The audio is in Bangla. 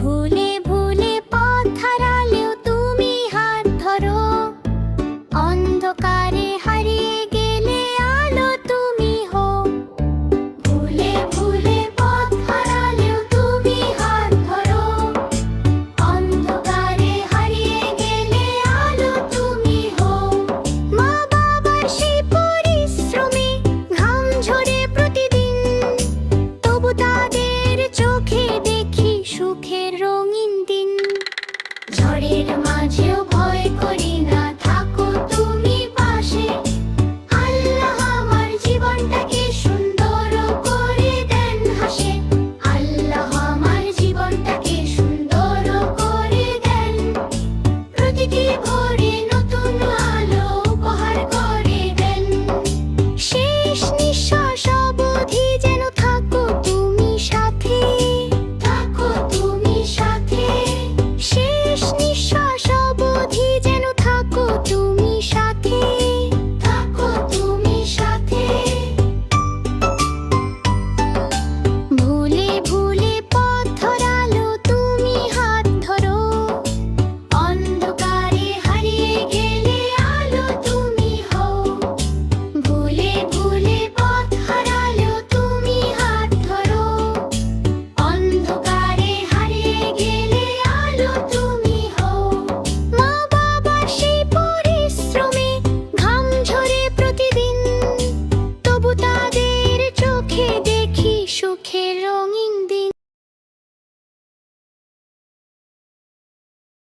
ভুলে রঙিন দিন। ঝড়ের মাঝে সুখের